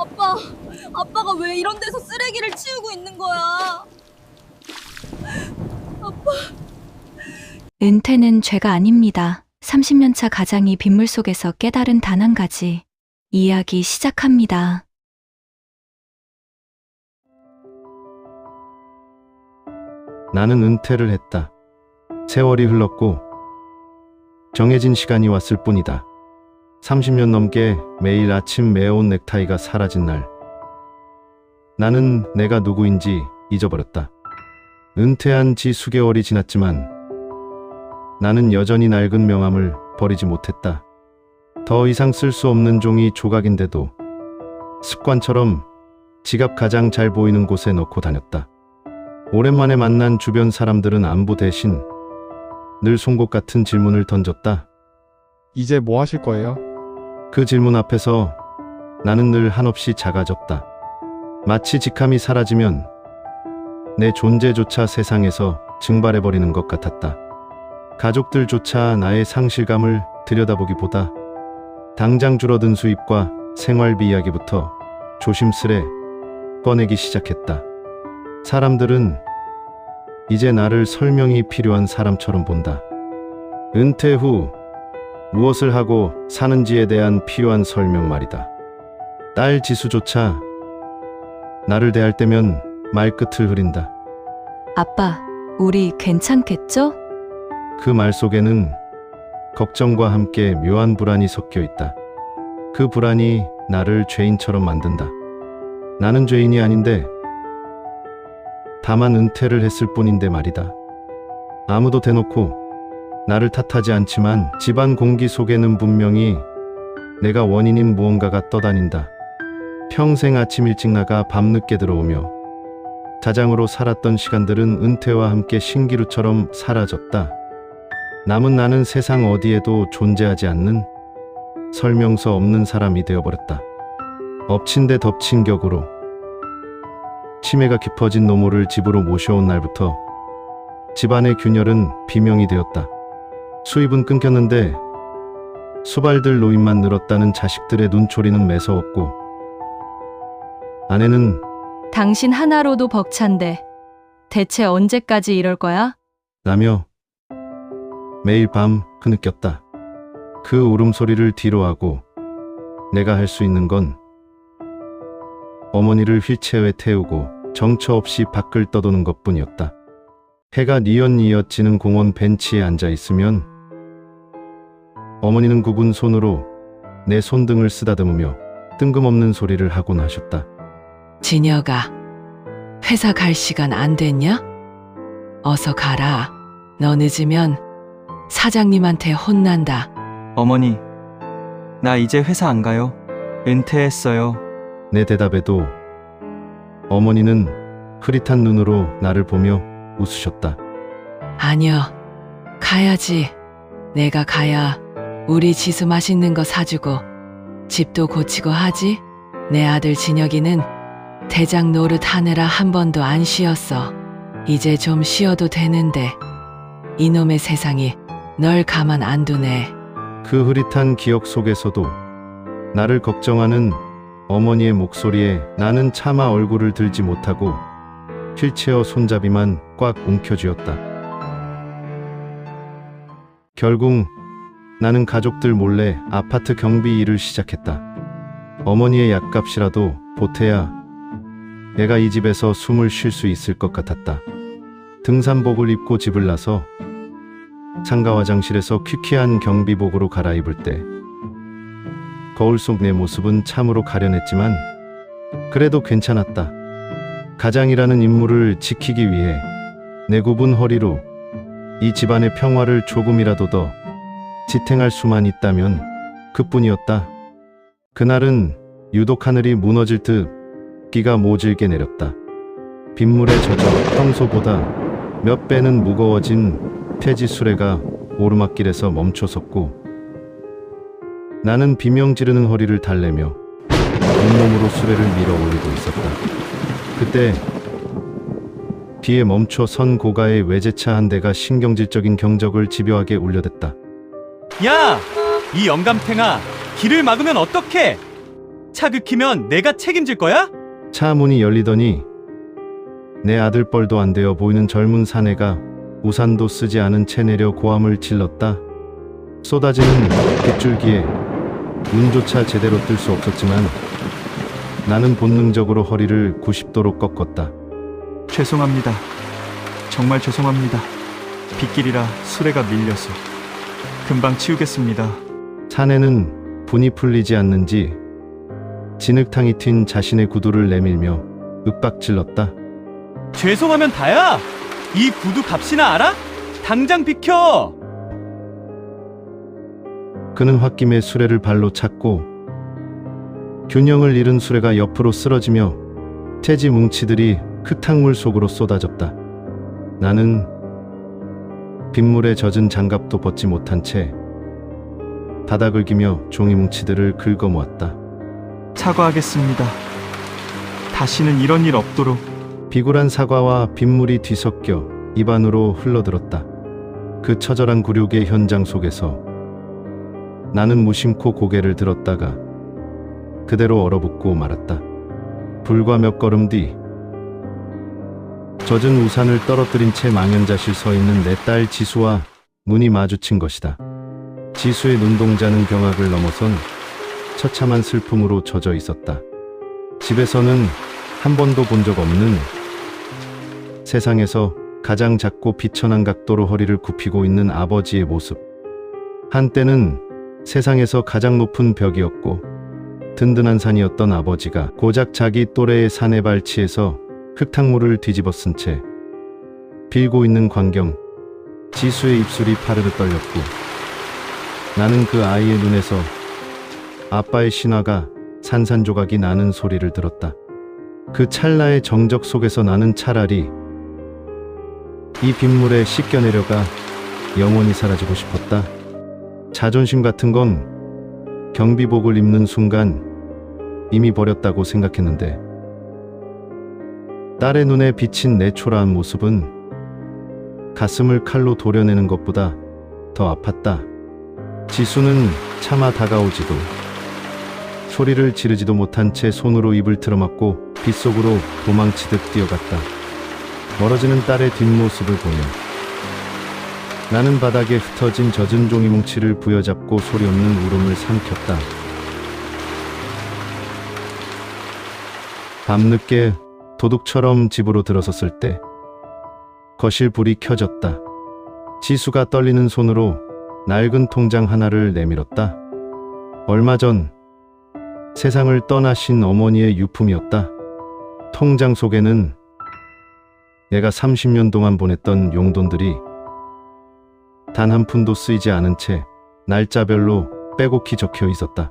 아빠, 아빠가 왜 이런 데서 쓰레기를 치우고 있는 거야? 은퇴는 죄가 아닙니다. 30년 차 가장이 빗물 속에서 깨달은 단 한 가지. 이야기 시작합니다. 나는 은퇴를 했다. 세월이 흘렀고 정해진 시간이 왔을 뿐이다. 30년 넘게 매일 아침 매어온 넥타이가 사라진 날. 나는 내가 누구인지 잊어버렸다. 은퇴한 지 수개월이 지났지만 나는 여전히 낡은 명함을 버리지 못했다. 더 이상 쓸 수 없는 종이 조각인데도 습관처럼 지갑 가장 잘 보이는 곳에 넣고 다녔다. 오랜만에 만난 주변 사람들은 안부 대신 늘 송곳 같은 질문을 던졌다. 이제 뭐 하실 거예요? 그 질문 앞에서 나는 늘 한없이 작아졌다. 마치 직함이 사라지면 내 존재조차 세상에서 증발해버리는 것 같았다. 가족들조차 나의 상실감을 들여다보기보다 당장 줄어든 수입과 생활비 이야기부터 조심스레 꺼내기 시작했다. 사람들은 이제 나를 설명이 필요한 사람처럼 본다. 은퇴 후 무엇을 하고 사는지에 대한 필요한 설명 말이다. 딸 지수조차 나를 대할 때면 말끝을 흐린다. 아빠, 우리 괜찮겠죠? 그 말 속에는 걱정과 함께 묘한 불안이 섞여 있다. 그 불안이 나를 죄인처럼 만든다. 나는 죄인이 아닌데 다만 은퇴를 했을 뿐인데 말이다. 아무도 대놓고 나를 탓하지 않지만 집안 공기 속에는 분명히 내가 원인인 무언가가 떠다닌다. 평생 아침 일찍 나가 밤늦게 들어오며 자장으로 살았던 시간들은 은퇴와 함께 신기루처럼 사라졌다. 남은 나는 세상 어디에도 존재하지 않는 설명서 없는 사람이 되어버렸다. 엎친 데 덮친 격으로 치매가 깊어진 노모를 집으로 모셔온 날부터 집안의 균열은 비명이 되었다. 수입은 끊겼는데 수발들 노인만 늘었다는 자식들의 눈초리는 매서웠고 아내는 당신 하나로도 벅찬데 대체 언제까지 이럴 거야? 라며 매일 밤 흐느꼈다. 그 울음소리를 뒤로 하고 내가 할 수 있는 건 어머니를 휠체어에 태우고 정처 없이 밖을 떠도는 것뿐이었다. 해가 뉘엿뉘엿 지는 공원 벤치에 앉아 있으면 어머니는 굽은 손으로 내 손등을 쓰다듬으며 뜬금없는 소리를 하곤 하셨다. 진혁아, 회사 갈 시간 안 됐냐? 어서 가라. 너 늦으면 사장님한테 혼난다. 어머니, 나 이제 회사 안 가요. 은퇴했어요. 내 대답에도 어머니는 흐릿한 눈으로 나를 보며 웃으셨다. 아니요. 가야지. 내가 가야 우리 지수 맛있는 거 사주고 집도 고치고 하지. 내 아들 진혁이는 대장 노릇 하느라 한 번도 안 쉬었어. 이제 좀 쉬어도 되는데 이놈의 세상이 널 가만 안 두네. 그 흐릿한 기억 속에서도 나를 걱정하는 어머니의 목소리에 나는 차마 얼굴을 들지 못하고 휠체어 손잡이만 꽉 움켜쥐었다. 결국 나는 가족들 몰래 아파트 경비 일을 시작했다. 어머니의 약값이라도 보태야 내가 이 집에서 숨을 쉴 수 있을 것 같았다. 등산복을 입고 집을 나서 상가 화장실에서 퀴퀴한 경비복으로 갈아입을 때 거울 속 내 모습은 참으로 가련했지만 그래도 괜찮았다. 가장이라는 임무를 지키기 위해 내 굽은 허리로 이 집안의 평화를 조금이라도 더 지탱할 수만 있다면 그뿐이었다. 그날은 유독 하늘이 무너질 듯 비가 모질게 내렸다. 빗물에 젖어 평소보다 몇 배는 무거워진 폐지 수레가 오르막길에서 멈춰섰고 나는 비명 지르는 허리를 달래며 온몸으로 수레를 밀어 올리고 있었다. 그때 비에 멈춰 선 고가의 외제차 한 대가 신경질적인 경적을 집요하게 울려댔다. 야! 이 영감탱아, 길을 막으면 어떡해? 차 긁히면 내가 책임질 거야? 차 문이 열리더니 내 아들 뻘도 안 되어 보이는 젊은 사내가 우산도 쓰지 않은 채 내려 고함을 질렀다. 쏟아지는 빗줄기에 눈조차 제대로 뜰 수 없었지만 나는 본능적으로 허리를 90도로 꺾었다. 죄송합니다. 정말 죄송합니다. 빗길이라 수레가 밀려서 금방 치우겠습니다. 사내는 분이 풀리지 않는지 진흙탕이 튄 자신의 구두를 내밀며 윽박질렀다. 죄송하면 다야. 이 구두 값이나 알아? 당장 비켜. 그는 홧김에 수레를 발로 찼고 균형을 잃은 수레가 옆으로 쓰러지며 태지 뭉치들이 흙탕물 속으로 쏟아졌다. 나는 빗물에 젖은 장갑도 벗지 못한 채 바닥을 기며 종이 뭉치들을 긁어 모았다. 사과하겠습니다. 다시는 이런 일 없도록 비굴한 사과와 빗물이 뒤섞여 입안으로 흘러들었다. 그 처절한 굴욕의 현장 속에서 나는 무심코 고개를 들었다가 그대로 얼어붙고 말았다. 불과 몇 걸음 뒤 젖은 우산을 떨어뜨린 채 망연자실 서 있는 내 딸 지수와 눈이 마주친 것이다. 지수의 눈동자는 경악을 넘어선 처참한 슬픔으로 젖어 있었다. 집에서는 한 번도 본 적 없는 세상에서 가장 작고 비천한 각도로 허리를 굽히고 있는 아버지의 모습. 한때는 세상에서 가장 높은 벽이었고 든든한 산이었던 아버지가 고작 자기 또래의 산에 발치해서 흙탕물을 뒤집어 쓴 채 빌고 있는 광경. 지수의 입술이 파르르 떨렸고 나는 그 아이의 눈에서 아빠의 신화가 산산조각이 나는 소리를 들었다. 그 찰나의 정적 속에서 나는 차라리 이 빗물에 씻겨 내려가 영원히 사라지고 싶었다. 자존심 같은 건 경비복을 입는 순간 이미 버렸다고 생각했는데 딸의 눈에 비친 내 초라한 모습은 가슴을 칼로 도려내는 것보다 더 아팠다. 지수는 차마 다가오지도 소리를 지르지도 못한 채 손으로 입을 틀어막고 빗속으로 도망치듯 뛰어갔다. 멀어지는 딸의 뒷모습을 보며 나는 바닥에 흩어진 젖은 종이 뭉치를 부여잡고 소리 없는 울음을 삼켰다. 밤늦게 도둑처럼 집으로 들어섰을 때 거실 불이 켜졌다. 지수가 떨리는 손으로 낡은 통장 하나를 내밀었다. 얼마 전 세상을 떠나신 어머니의 유품이었다. 통장 속에는 내가 30년 동안 보냈던 용돈들이 단 한 푼도 쓰이지 않은 채 날짜별로 빼곡히 적혀 있었다.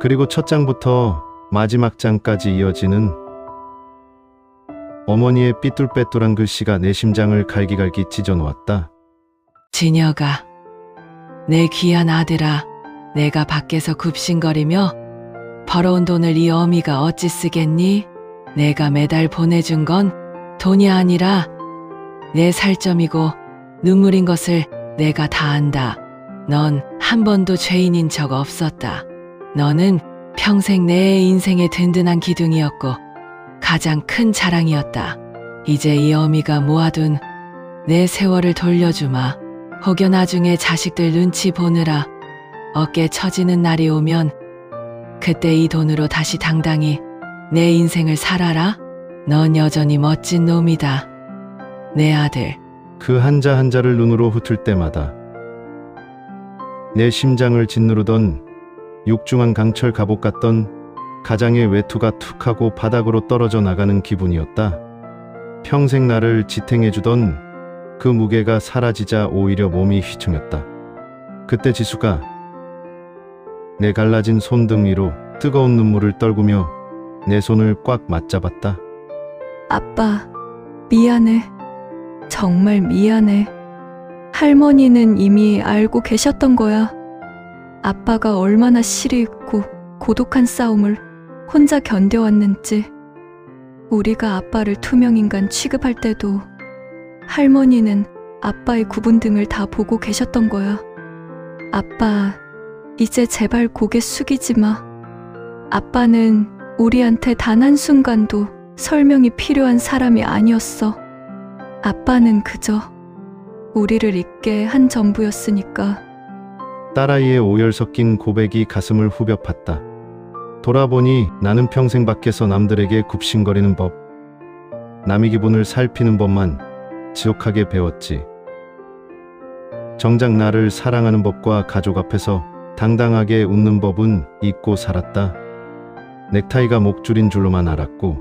그리고 첫 장부터 마지막 장까지 이어지는 어머니의 삐뚤빼뚤한 글씨가 내 심장을 갈기갈기 찢어 놓았다. 진여가 내 귀한 아들아 내가 밖에서 굽신거리며 벌어온 돈을 이 어미가 어찌 쓰겠니? 내가 매달 보내준 건 돈이 아니라 내 살점이고 눈물인 것을 내가 다 안다. 넌 한 번도 죄인인 적 없었다. 너는 평생 내 인생의 든든한 기둥이었고 가장 큰 자랑이었다. 이제 이 어미가 모아둔 내 세월을 돌려주마. 혹여 나중에 자식들 눈치 보느라 어깨 처지는 날이 오면 그때 이 돈으로 다시 당당히 내 인생을 살아라. 넌 여전히 멋진 놈이다. 내 아들. 그 한자 한자를 눈으로 훑을 때마다 내 심장을 짓누르던 육중한 강철 갑옷 같던 가장의 외투가 툭 하고 바닥으로 떨어져 나가는 기분이었다. 평생 나를 지탱해주던 그 무게가 사라지자 오히려 몸이 휘청였다. 그때 지수가 내 갈라진 손등 위로 뜨거운 눈물을 떨구며 내 손을 꽉 맞잡았다. 아빠, 미안해. 정말 미안해. 할머니는 이미 알고 계셨던 거야. 아빠가 얼마나 실이 있고 고독한 싸움을 혼자 견뎌왔는지. 우리가 아빠를 투명인간 취급할 때도 할머니는 아빠의 구분 등을 다 보고 계셨던 거야. 아빠, 이제 제발 고개 숙이지 마. 아빠는 우리한테 단 한순간도 설명이 필요한 사람이 아니었어. 아빠는 그저 우리를 잊게 한 전부였으니까. 딸아이의 오열 섞인 고백이 가슴을 후벼 팠다. 돌아보니 나는 평생 밖에서 남들에게 굽신거리는 법, 남의 기분을 살피는 법만 지옥하게 배웠지. 정작 나를 사랑하는 법과 가족 앞에서 당당하게 웃는 법은 잊고 살았다. 넥타이가 목줄인 줄로만 알았고,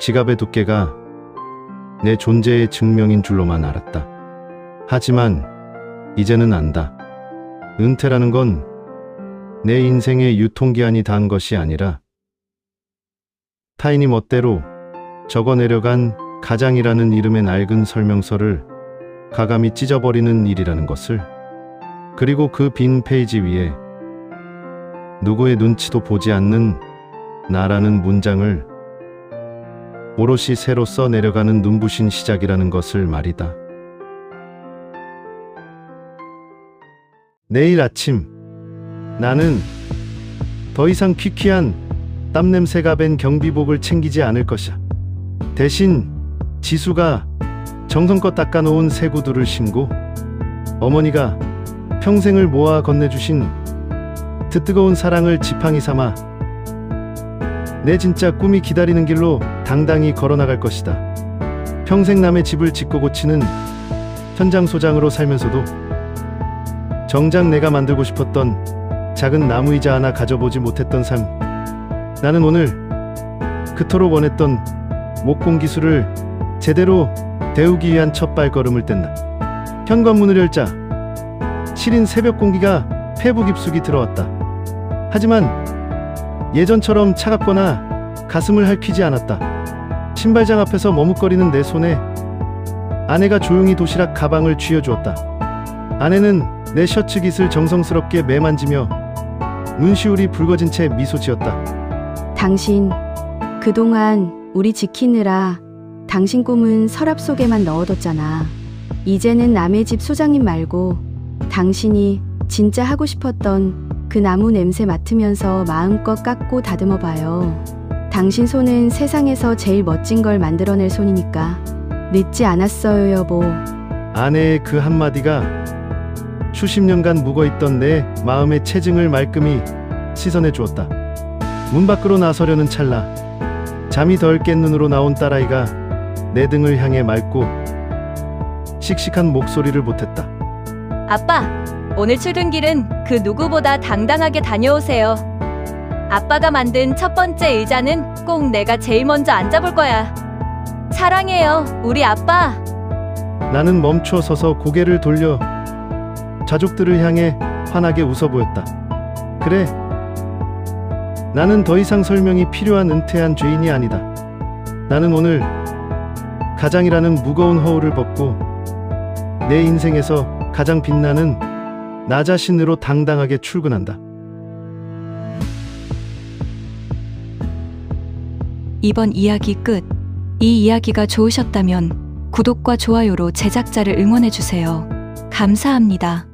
지갑의 두께가 내 존재의 증명인 줄로만 알았다. 하지만 이제는 안다. 은퇴라는 건 내 인생의 유통기한이 단 것이 아니라 타인이 멋대로 적어 내려간 가장이라는 이름의 낡은 설명서를 가감히 찢어버리는 일이라는 것을 그리고 그 빈 페이지 위에 누구의 눈치도 보지 않는 나라는 문장을 오롯이 새로 써 내려가는 눈부신 시작이라는 것을 말이다. 내일 아침 나는 더 이상 퀴퀴한 땀냄새가 밴 경비복을 챙기지 않을 것이야. 대신 지수가 정성껏 닦아놓은 새 구두를 신고 어머니가 평생을 모아 건네주신 드뜨거운 사랑을 지팡이 삼아 내 진짜 꿈이 기다리는 길로 당당히 걸어나갈 것이다. 평생 남의 집을 짓고 고치는 현장 소장으로 살면서도 정작 내가 만들고 싶었던 작은 나무이자 하나 가져보지 못했던 삶. 나는 오늘 그토록 원했던 목공 기술을 제대로 배우기 위한 첫 발걸음을 뗀다. 현관문을 열자 시린 새벽 공기가 폐부 깊숙이 들어왔다. 하지만 예전처럼 차갑거나 가슴을 핥히지 않았다. 신발장 앞에서 머뭇거리는 내 손에 아내가 조용히 도시락 가방을 쥐어주었다. 아내는 내 셔츠 깃을 정성스럽게 매만지며 눈시울이 붉어진 채 미소 지었다. 당신, 그동안 우리 지키느라 당신 꿈은 서랍 속에만 넣어뒀잖아. 이제는 남의 집 소장님 말고 당신이 진짜 하고 싶었던 그 나무 냄새 맡으면서 마음껏 깎고 다듬어 봐요. 당신 손은 세상에서 제일 멋진 걸 만들어낼 손이니까. 늦지 않았어요, 여보. 아내의 그 한마디가 수십 년간 묵어있던 내 마음의 체증을 말끔히 씻어내 주었다. 문 밖으로 나서려는 찰나 잠이 덜 깬 눈으로 나온 딸아이가 내 등을 향해 맑고 씩씩한 목소리를 보탰다. 아빠, 오늘 출근길은 그 누구보다 당당하게 다녀오세요. 아빠가 만든 첫 번째 의자는 꼭 내가 제일 먼저 앉아볼 거야. 사랑해요, 우리 아빠. 나는 멈춰 서서 고개를 돌려 자족들을 향해 환하게 웃어 보였다. 그래. 나는 더 이상 설명이 필요한 은퇴한 죄인이 아니다. 나는 오늘 가장이라는 무거운 허울을 벗고 내 인생에서 가장 빛나는 나 자신으로 당당하게 출근한다. 이번 이야기 끝. 이 이야기가 좋으셨다면 구독과 좋아요로 제작자를 응원해주세요. 감사합니다.